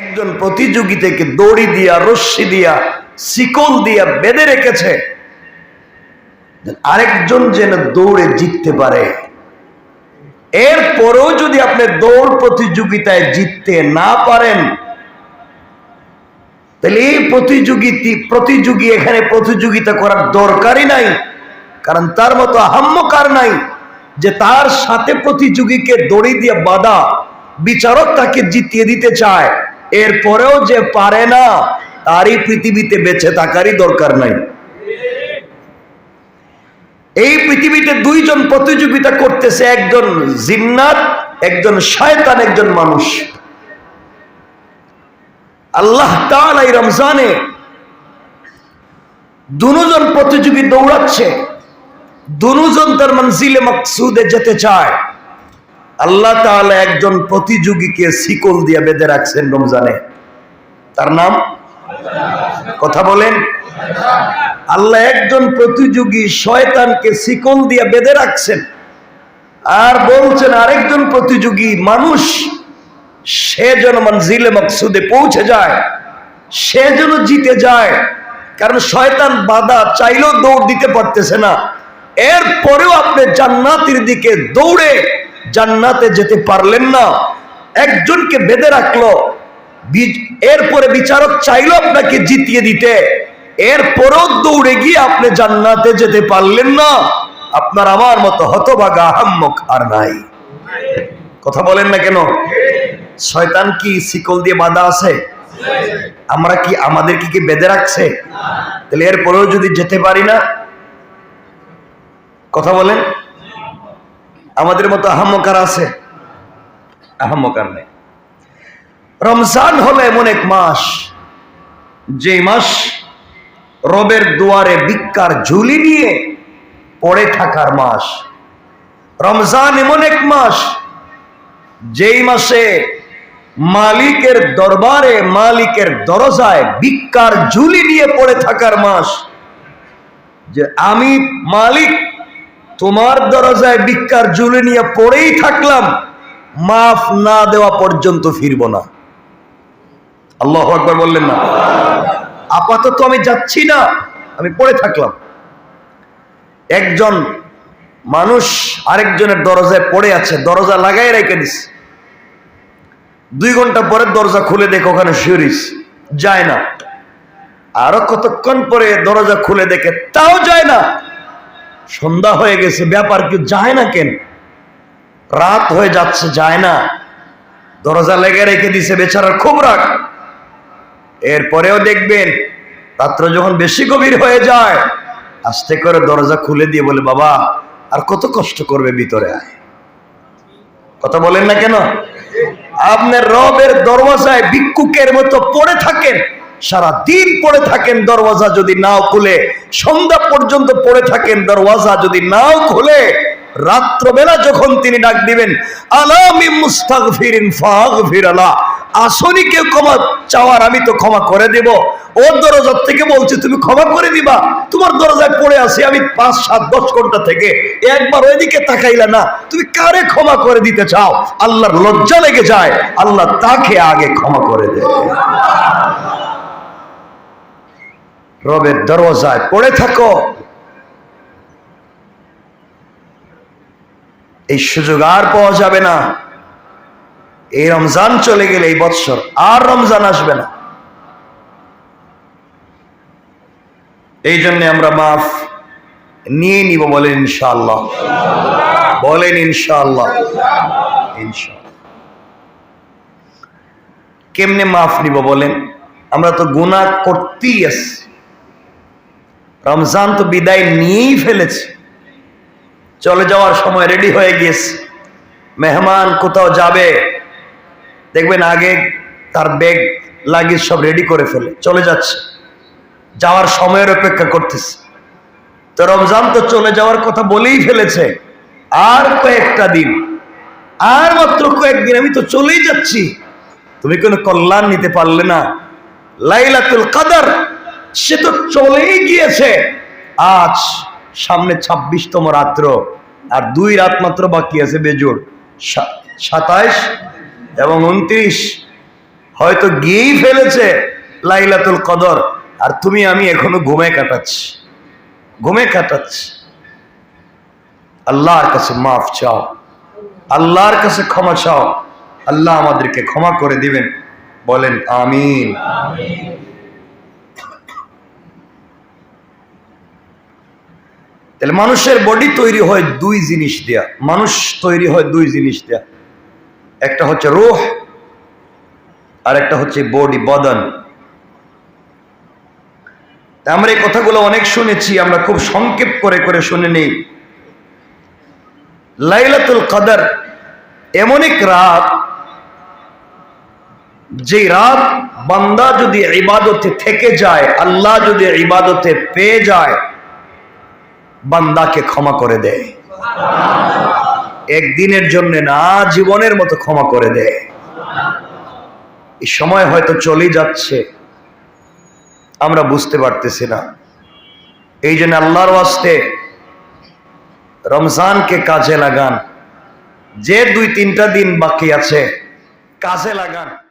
একজন প্রতিযোগিতাকে দড়ি দিয়া, রশ্মি দিয়া, শিকল দিয়া বেঁধে রেখেছে। আরেকজন যেন দৌড়ে জিততে পারে। এরপরেও যদি আপনি দৌড় প্রতিযোগিতায় জিততে না পারেন, তাহলে এই প্রতিযোগিতা প্রতিযোগী এখানে প্রতিযোগিতা করার দরকারই নাই। কারণ তার মতো আহাম্মকার নাই যে তার সাথে প্রতিযোগীকে দড়ি দিয়ে বাধা, বিচারক তাকে জিতিয়ে দিতে চায়। এরপরেও যে পারে না, তারই পৃথিবীতে বেঁচে থাকারই দরকার নাই। এই পৃথিবীতে দুইজন প্রতিযোগিতা করতেছে, একজন জিন্নাত, একজন শয়তান, একজন মানুষ। আল্লাহ এই রমজানে দুজন প্রতিযোগী দৌড়াচ্ছে, দুজন তার মনজিলে মকসুদে যেতে চায়। আল্লাহ তাআলা একজন প্রতিযোগীকে শিকল দিয়ে বেঁধে রাখছেন রমজানে। তার নাম? কথা বলেন। আল্লাহ একজন প্রতিযোগী শয়তানকে শিকল দিয়ে বেঁধে রাখছেন। আর বলছেন, আরেকজন প্রতিযোগী মানুষ, সে যেন মনজিলে মকসুদে পৌঁছে যায়, সে যেন জিতে যায়। কারণ শয়তান বাধা চাইলেও দৌড় দিতে পারতেছে না। এরপরেও আপনি জান্নাতের দিকে দৌড়ে জান্নাতে যেতে পারলেন না। একজনকে বেঁধে রাখল। এরপরে বিচারক চাইলো আপনাকে জিতিয়ে দিতে। এরপরও দৌড়ে গিয়ে আপনি জান্নাতে যেতে পারলেন না। আপনার আমার মতো হতভাগা আহাম্মক আর নাই। কথা বলেন না কেন? শয়তান কি শিকল দিয়ে বাধা আছে? আমরা কি আমাদের কি কি বেঁধে রাখছে? তাহলে এরপরেও যদি যেতে পারি না? কথা বলেন। আমাদের মতো আহাম্মকার আছে? আহাম্মকার নেই। রমজান হলো এমন এক মাস যে মাস রবের দুয়ারে ভিক্ষার ঝুলি নিয়ে পড়ে থাকার মাস। রমজান এমন এক মাস, যেই মাসে মালিকের দরবারে, মালিকের দরজায় ভিক্ষার ঝুলি নিয়ে পড়ে থাকার মাস, যে আমি মালিক তোমার দরজায় ভিক্ষার ঝুলি নিয়ে পড়েই থাকলাম, মাফ না দেওয়া পর্যন্ত ফিরব না। আল্লাহ একবার বললেন না। আপাতত আমি যাচ্ছি না, আমি পড়ে থাকলাম। একজন মানুষ আরেকজনের দরজায় পড়ে আছে, দরজা লাগাই রেখে দিস। দুই ঘণ্টা পরে দরজা খুলে দেখে ওখানে শিউরিস যায় না। আরও কতক্ষণ পরে দরজা খুলে দেখে তাও যায় না। সন্ধ্যা হয়ে গেছে, ব্যাপার কি যায় না কেন? রাত হয়ে যাচ্ছে, যায় না। দরজা লেগে রেখে দিছে বেচারার খুব রাগ। এরপরেও দেখবেন, রাত্র যখন বেশি গভীর হয়ে যায়, আস্তে করে দরজা খুলে দিয়ে বলে, বাবা, আর কত কষ্ট করবে ভিতরে আয়। কথা বলেন না কেন? আপনার রবের দরওয়াজায় ভিক্ষুকের মতো পড়ে থাকেন। সারা দিন পড়ে থাকেন দরওয়াজা যদি নাও খুলে, সন্ধ্যা পর্যন্ত পড়ে থাকেন দরওয়াজা যদি নাও খুলে, রাত্রবেলা যখন তিনি ডাক দিবেন, আলামি মুস্তাগফিরিন ফাগফির আলা আসনি কেউ ক্ষমা চাওয়ার, আমি তো ক্ষমা করে দেব। ওর দরজার থেকে বলছে, তুমি ক্ষমা করে দিবা, তোমার দরজায় পড়ে আসি আমি পাঁচ, সাত, দশ ঘণ্টা থেকে। একবার ওইদিকে তাকাইলা না, তুমি কারে ক্ষমা করে দিতে চাও? আল্লাহর লজ্জা লেগে যায়, আল্লাহ তাকে আগে ক্ষমা করে দেয়। রবের দরওয়াজায় পড়ে থাকো। এই সুযোগ আর পাওয়া যাবে না। এই রমজান চলে গেলে এই বৎসর আর রমজান আসবে না। এই জন্য আমরা মাফ নিয়ে নিব বলেন ইনশাআল্লাহ। বলেন ইনশাআল্লাহ। কেমনে মাফ নিব বলেন? আমরা তো গুনাহ করতেই আছি। রমজান তো বিদায় নিয়েই ফেলেছে। চলে যাওয়ার সময় রেডি হয়ে গিয়েছে। মেহমান কোথাও যাবে, দেখবেন আগে তার ব্যাগ লাগেজ সব রেডি করে ফেলে, চলে যাচ্ছে। যাওয়ার সময়ের অপেক্ষা করতেছে। তো রমজান তো চলে যাওয়ার কথা বলেই ফেলেছে। আর কয়েকটা দিন, আর মাত্র কয়েকদিন আমি তো চলেই যাচ্ছি। তুমি কোনো কল্যাণ নিতে পারলে না। লাইলাতুল কাদার সে তো চলেই গিয়েছে। আজ সামনে ছাব্বিশতম রাত্র, আর দুই রাত মাত্র বাকি আছে বেজোড়। সাতাইশ এবং উনত্রিশ। হয়তো গিয়েই ফেলেছে লাইলাতুল কদর। আর তুমি, আমি এখনও ঘুমে কাটাচ্ছি। ঘুমে কাটাচ্ছি। আল্লাহর কাছে মাফ চাও। আল্লাহর কাছে ক্ষমা চাও। আল্লাহ আমাদেরকে ক্ষমা করে দিবেন। বলেন, আমিন। তাহলে মানুষের বডি তৈরি হয় দুই জিনিস দেয়া। মানুষ তৈরি হয় দুই জিনিস দেয়া। একটা হচ্ছে রোহ, আর একটা হচ্ছে বডি বদন আমরা এই কথাগুলো অনেক শুনেছি, আমরা খুব সংক্ষেপ করে করে শুনে নেই। লাইলাতুল কাদার এমন এক রাত যে রাত বান্দা যদি ইবাদতে থেকে যায়, আল্লাহ যদি ইবাদতে পেয়ে যায় বান্দাকে ক্ষমা করে দেয়। একদিনের জন্য না, জীবনের মতো ক্ষমা করে দেয়। এই সময় হয়তো চলে যাচ্ছে। আমরা বুঝতে পারতেছি না। এই জন্য আল্লাহর ওয়াস্তে রমজানকে কাজে লাগান। যে দুই তিনটা দিন বাকি আছে, কাজে লাগান।